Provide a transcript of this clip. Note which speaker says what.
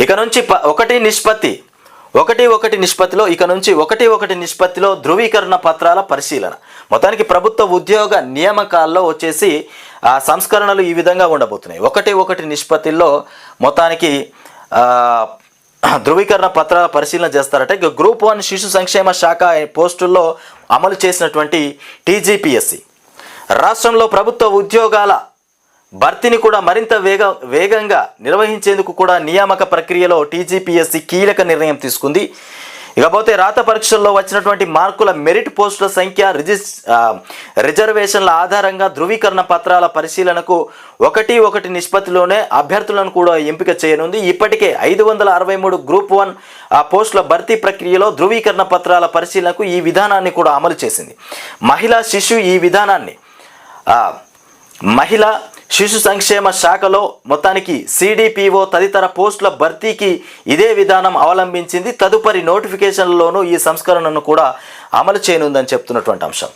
Speaker 1: ఇక నుంచి ప- ఒకటి నిష్పత్తి ఒకటి ఒకటి నిష్పత్తిలో ఇక నుంచి ఒకటి ఒకటి నిష్పత్తిలో ధృవీకరణ పత్రాల పరిశీలన. మొత్తానికి ప్రభుత్వ ఉద్యోగ నియామకాల్లో వచ్చేసి ఆ సంస్కరణలు ఈ విధంగా ఉండబోతున్నాయి. ఒకటి ఒకటి నిష్పత్తిలో మొత్తానికి ధృవీకరణ పత్రాల పరిశీలన చేస్తారట. ఇక గ్రూప్ వన్ శిశు సంక్షేమ శాఖ పోస్టుల్లో అమలు చేసినటువంటి టీజీపీఎస్సి. రాష్ట్రంలో ప్రభుత్వ ఉద్యోగాల భర్తీని కూడా మరింత వేగ వేగంగా నిర్వహించేందుకు కూడా నియామక ప్రక్రియలో టీజీపీఎస్సీ కీలక నిర్ణయం తీసుకుంది. ఇకపోతే రాత పరీక్షల్లో వచ్చినటువంటి మార్కుల మెరిట్ పోస్టుల సంఖ్య రిజిస్ రిజర్వేషన్ల ఆధారంగా ధృవీకరణ పత్రాల పరిశీలనకు ఒకటి ఒకటి నిష్పత్తిలోనే అభ్యర్థులను కూడా ఎంపిక చేయనుంది. ఇప్పటికే ఐదు వందల అరవై మూడు గ్రూప్ వన్ ఆ పోస్టుల భర్తీ ప్రక్రియలో ధృవీకరణ పత్రాల పరిశీలనకు ఈ విధానాన్ని కూడా అమలు చేసింది. మహిళా శిశు ఈ విధానాన్ని మహిళ శిశు సంక్షేమ శాఖలో మొత్తానికి సిడిపిఓ తదితర పోస్టుల భర్తీకి ఇదే విధానం అవలంబించింది. తదుపరి నోటిఫికేషన్లలోనూ ఈ సంస్కరణను కూడా అమలు చేయనుందని చెప్తున్నటువంటి అంశం.